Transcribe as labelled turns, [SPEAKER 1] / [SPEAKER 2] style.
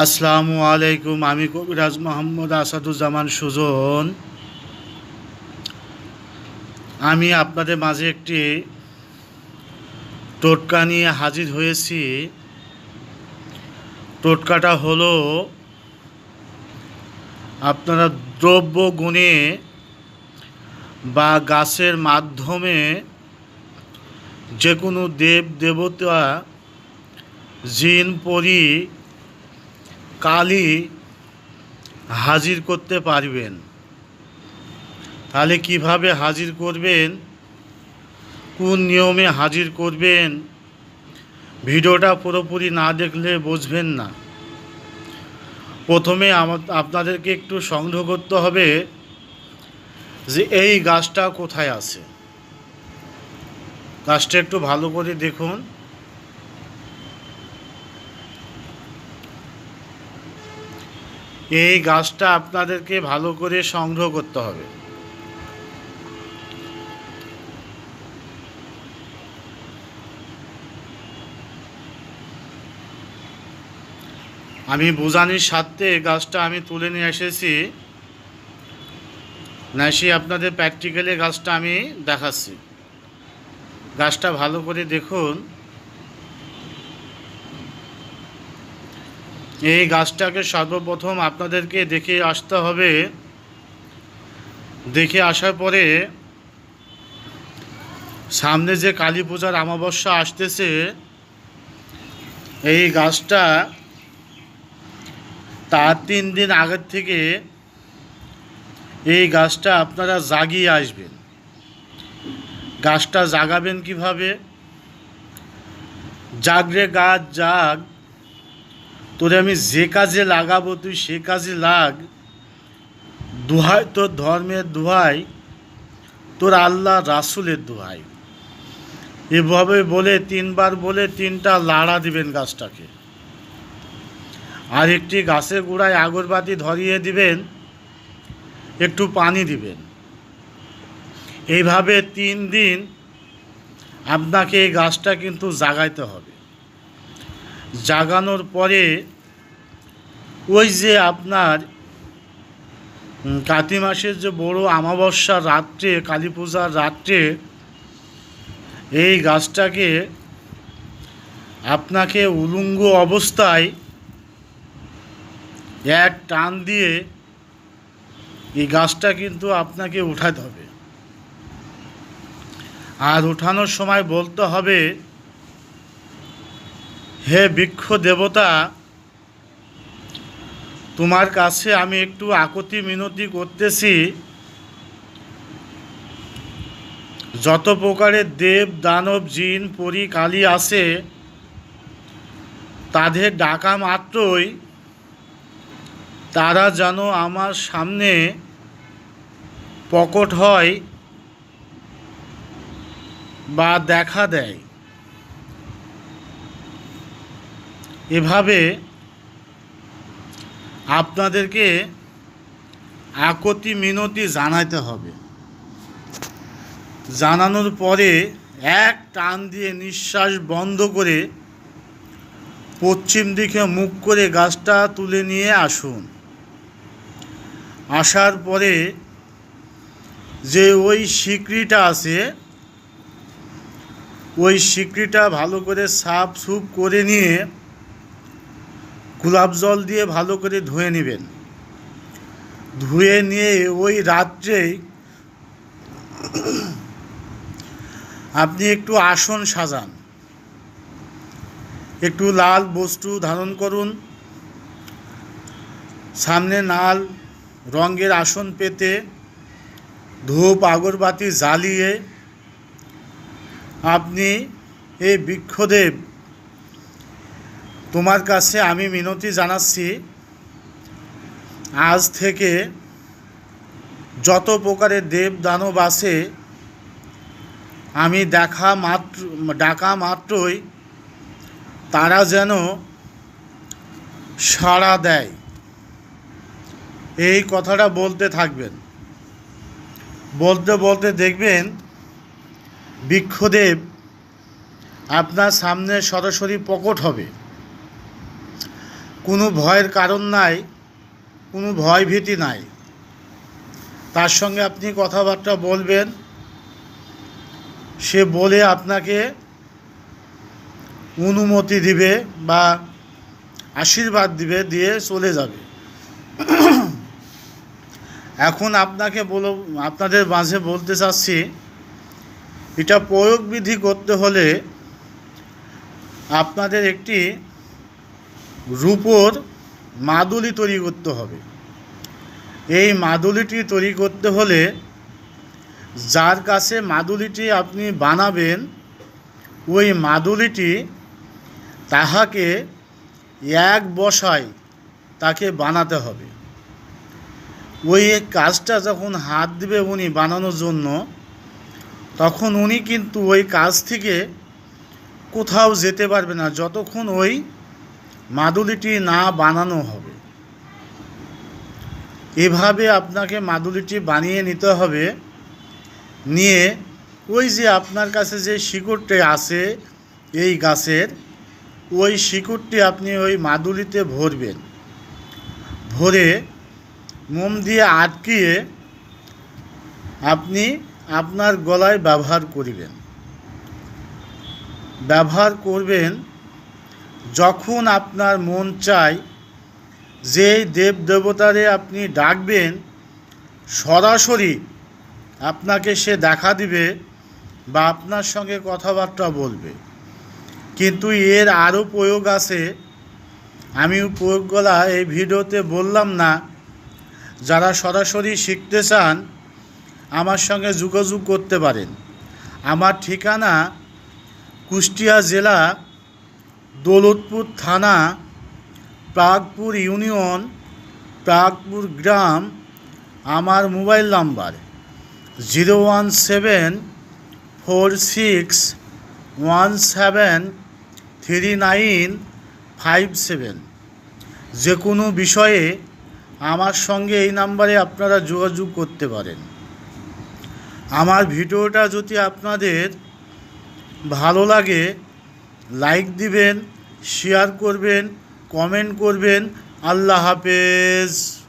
[SPEAKER 1] আসসালামু আলাইকুম, আমি কবিরাজ মোহাম্মদ আসাদুজ্জামান সুজন। আমি আপনাদের মাঝে একটি টোটকা নিয়ে হাজির হয়েছি। টোটকাটা হলো, আপনারা দ্রব্য গুণে বা গাছের মাধ্যমে যে কোনো দেব দেবতা জিন, পরি কালই হাজির করতে পারবেন। তাহলে কীভাবে হাজির করবেন? কোন নিয়মে হাজির করবেন? ভিডিওটা পুরোপুরি না দেখলে বুঝবেন না। প্রথমে আপনাদেরকে একটু সংগ্রহ করতে হবে যে এই গাছটা কোথায় আছে। গাছটা একটু ভালো করে দেখুন। এই গাছটা আপনাদেরকে ভালো করে সংগ্রহ করতে হবে। আমি বুঝানির সাথে গাছটা আমি তুলে নিয়ে এসেছি। নাইসি আপনাদের প্র্যাকটিক্যালি গাছটা আমি দেখাচ্ছি। গাছটা ভালো করে দেখুন। এই গাছটাকে সর্বপ্রথম আপনাদেরকে দেখে আসতে হবে। দেখে আসার পরে সামনে যে কালী পূজার অমাবস্যা আসতেছে, এই গাছটা তার তিন দিন আগের থেকে এই গাছটা আপনারা জাগিয়ে আসবেন। গাছটা জাগাবেন কীভাবে? জাগরে গাছ জাগ তোরে আমি যে কাজে লাগাবো, তুই সে কাজে লাগ। দুহাই তোর ধর্মের দুহাই, তোর আল্লাহ রাসুলের দুহাই। এভাবে বলে, তিনবার বলে, তিনটা লাড়া দিবেন গাছটাকে। আর একটি গাছের গোড়ায় আগরবাতি ধরিয়ে দিবেন, একটু পানি দিবেন। এইভাবে তিন দিন আপনাকে এই গাছটা কিন্তু জাগাইতে হবে। জাগানোর পরে ওই যে আপনার কাতি মাসের যে বড় অমাবস্যার রাত্রে, কালী পূজার রাত্রে, এই গাছটাকে আপনাকে উলঙ্গ অবস্থায় এক টান দিয়ে এই গাছটা কিন্তু আপনাকে উঠাতে হবে। আর উঠানোর সময় বলতে হবে হে বৃক্ষ দেবতা, তোমার কাছে আমি একটু আকতি মিনতি করতেছি। যত প্রকারের দেব, দানব, জিন, পরি, কালী আছে, তাদের ডাকা মাত্রই তারা যেন আমার সামনে প্রকট হয় বা দেখা দেয়। এভাবে আপনাদেরকে আকতি মিনতি জানাইতে হবে। জানানোর পরে এক টান দিয়ে নিঃশ্বাস বন্ধ করে পশ্চিম দিকে মুখ করে গাছটা তুলে নিয়ে আসুন। আসার পরে যে ওই সিকড়িটা আছে, ওই সিকড়িটা ভালো করে সাফ সুপ করে নিয়ে গোলাপ জল দিয়ে ভালো করে ধুয়ে নেবেন। ধুয়ে নিয়ে ওই রাত্রেই আপনি একটু আসন সাজান। একটু লাল বস্তু ধারণ করুন। সামনে লাল রঙের আসন পেতে ধূপ আগরবাতি জ্বালিয়ে আপনি এই বৃক্ষদেব তোমার কাছে আমি মিনতি জানাচ্ছি, আজ থেকে যত প্রকারের দেব দানব আছে, আমি দেখা মাত্র, ডাকা মাত্রই তারা যেন সাড়া দেয়। এই কথাটা বলতে থাকবেন। বলতে বলতে দেখবেন, বৃক্ষদেব আপনার সামনে সরাসরি প্রকট হবে। কোনো ভয়ের কারণ নাই, কোনো ভয় ভীতি নাই। তার সঙ্গে আপনি কথাবার্তা বলবেন, সে বলে আপনাকে অনুমতি দিবে বা আশীর্বাদ দিবে, দিয়ে চলে যাবে। এখন আপনাকে বলো, আপনাদের মাঝে বলতে চাচ্ছি, এটা প্রয়োগ বিধি করতে হলে আপনাদের একটি রূপোর মাদুলি তৈরি করতে হবে। এই মাদুলিটি তৈরি করতে হলে যার কাছে মাদুলিটি আপনি বানাবেন, ওই মাদুলিটি তাহাকে এক বসায় তাকে বানাতে হবে। ওই কাজটা যখন হাত দিবে উনি বানানোর জন্য, তখন উনি কিন্তু ওই কাজ থেকে কোথাও যেতে পারবে না। যতক্ষণ ওই মাদুলিটি না বানানো হবে। এভাবে আপনাকে মাদুলিটি বানিয়ে নিতে হবে। নিয়ে ওই যে আপনার কাছে যে শিকড়টি আছে এই গাছের, ওই শিকড়টি আপনি ওই মাদুলিতে ভরবেন। ভরে মোম দিয়ে আটকিয়ে আপনি আপনার গলায় ব্যবহার করিবেন। ব্যবহার করবেন যখন আপনার মন চায় যে দেব দেবতারে আপনি ডাকবেন, সরাসরি আপনাকে সে দেখা দিবে বা আপনার সঙ্গে কথাবার্তা বলবে। কিন্তু এর আরও প্রয়োগ আছে। আমি প্রয়োগগুলা এই ভিডিওতে বললাম না। যারা সরাসরি শিখতে চান, আমার সঙ্গে যোগাযোগ করতে পারেন। আমার ঠিকানা কুষ্টিয়া জেলা দৌলতপুর থানা, প্রাগপুর ইউনিয়ন, প্রাগপুর গ্রাম, আমার mobile number zero one seven four six one seven three nine five seven. যে কোনো বিষয়ে আমার সঙ্গে এই নাম্বারে আপনারা যোগাযোগ করতে পারেন। আমার ভিডিওটা যদি আপনাদের ভালো লাগে লাইক দিবেন শেয়ার করবেন কমেন্ট করবেন। আল্লাহ হাফেজ।